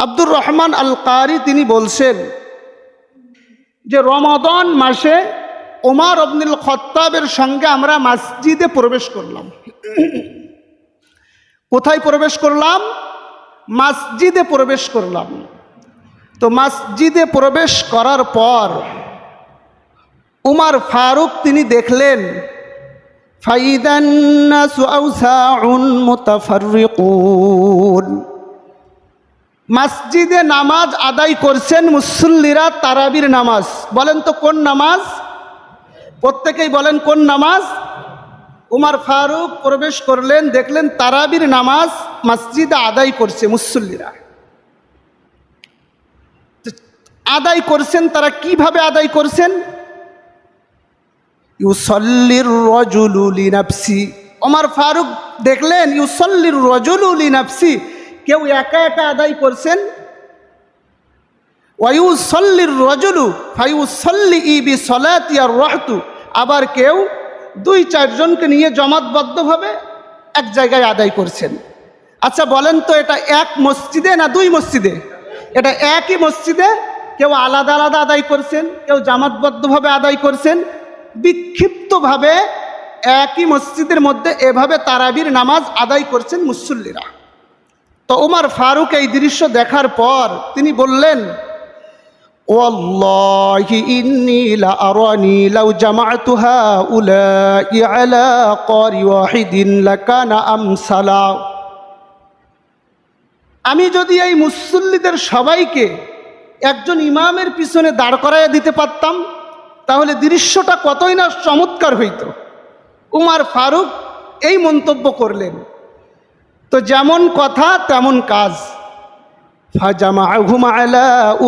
আব্দুর রহমান আল কারি তিনি বলছেন যে রমাদন মাসে ওমার আব্দুল খত্তাবের সঙ্গে আমরা মসজিদে প্রবেশ করলাম। কোথায় প্রবেশ করলাম? মসজিদে প্রবেশ করলাম। তো মসজিদে প্রবেশ করার পর উমার ফারুক তিনি দেখলেন ফাইদান্নাসু মসজিদে নামাজ আদায় করছেন মুসল্লিরা তারাবির নামাজ। বলেন তো কোন নামাজ? প্রত্যেকেই বলেন কোন নামাজ? উমার ফারুক প্রবেশ করলেন, দেখলেন তারাবির নামাজ মসজিদে আদায় করছে মুসল্লিরা। আদায় করছেন, তারা কীভাবে আদায় করছেন? ইউসল্লির রজুলুলি নাফসি। ওমর ফারুক দেখলেন, ইউসল্লির রজুলুলি নাফসি। কেউ একা একা আদায় করছেন? ওয়ুসল্লির রজুলু ফাইউসল্লি ইবি সলাতিয়ার রহতু। আবার কেউ দুই চারজনকে নিয়ে জমাতবদ্ধভাবে এক জায়গায় আদায় করছেন। আচ্ছা বলেন তো, এটা এক মসজিদে না দুই মসজিদে? এটা একই মসজিদে কেউ আলাদা আলাদা আদায় করছেন, কেউ জামাতবদ্ধভাবে আদায় করছেন। বিক্ষিপ্তভাবে একই মসজিদের মধ্যে এভাবে তারাবির নামাজ আদায় করছেন মুসল্লিরা। তো উমার ফারুক এই দৃশ্য দেখার পর তিনি বললেন والله إني لأراني لو جمعت هؤلاء على قار واحد لكان أمثلا আমি যদি এই মুসল্লিদের সবাইকে একজন ইমামের পিছনে দাঁড় করাইয়া দিতে পারতাম তাহলে দৃশ্যটা কতই না চমৎকার হইত উমার ফারুক এই মন্তব্য করলেন তো যেমন কথা, তেমন কাজ।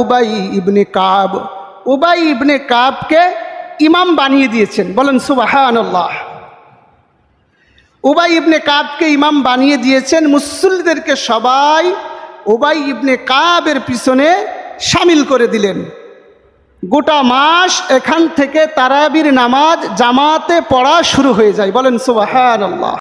উবাই ইবনে কাব। উবাই ইবনে কাবকে ইমাম বানিয়ে দিয়েছেন। বলেন সুবাহান্লাহ উবাই ইবনে কাবকে ইমাম বানিয়ে দিয়েছেন। মুসল্লিদেরকে সবাই উবাই ইবনে কাবের পিছনে সামিল করে দিলেন। গোটা মাস এখান থেকে তারাবির নামাজ জামাতে পড়া শুরু হয়ে যায়। বলেন সুবাহান আল্লাহ